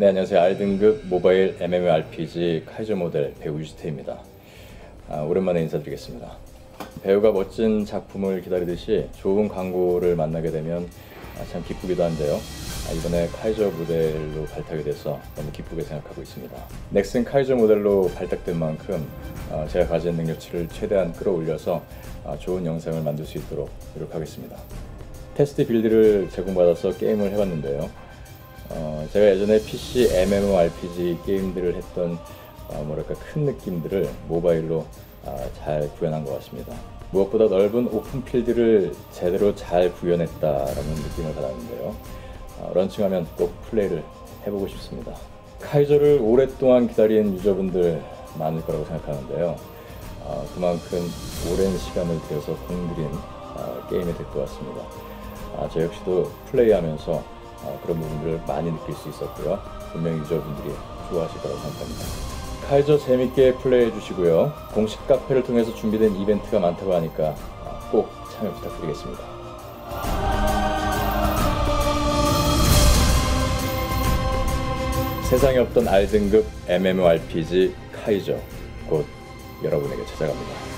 네 안녕하세요 R등급 모바일 MMORPG 카이저 모델 배우 유지태입니다. 아, 오랜만에 인사드리겠습니다. 배우가 멋진 작품을 기다리듯이 좋은 광고를 만나게 되면 아, 참 기쁘기도 한데요. 아, 이번에 카이저 모델로 발탁이 돼서 너무 기쁘게 생각하고 있습니다. 넥슨 카이저 모델로 발탁된 만큼 아, 제가 가진 능력치를 최대한 끌어올려서 아, 좋은 영상을 만들 수 있도록 노력하겠습니다. 테스트 빌드를 제공받아서 게임을 해봤는데요. 어, 제가 예전에 PC MMORPG 게임들을 했던 어, 뭐랄까 큰 느낌들을 모바일로 아, 잘 구현한 것 같습니다. 무엇보다 넓은 오픈 필드를 제대로 잘 구현했다라는 느낌을 받았는데요. 어, 런칭하면 꼭 플레이를 해보고 싶습니다. 카이저를 오랫동안 기다린 유저분들 많을 거라고 생각하는데요. 어, 그만큼 오랜 시간을 들여서 공들인 어, 게임이 될 것 같습니다. 아, 저 역시도 플레이하면서 어, 그런 부분들을 많이 느낄 수 있었고요. 분명 유저분들이 좋아하실 거라고 생각합니다. 카이저 재밌게 플레이해 주시고요. 공식 카페를 통해서 준비된 이벤트가 많다고 하니까 아, 꼭 참여 부탁드리겠습니다. 세상에 없던 R등급 MMORPG 카이저 곧 여러분에게 찾아갑니다.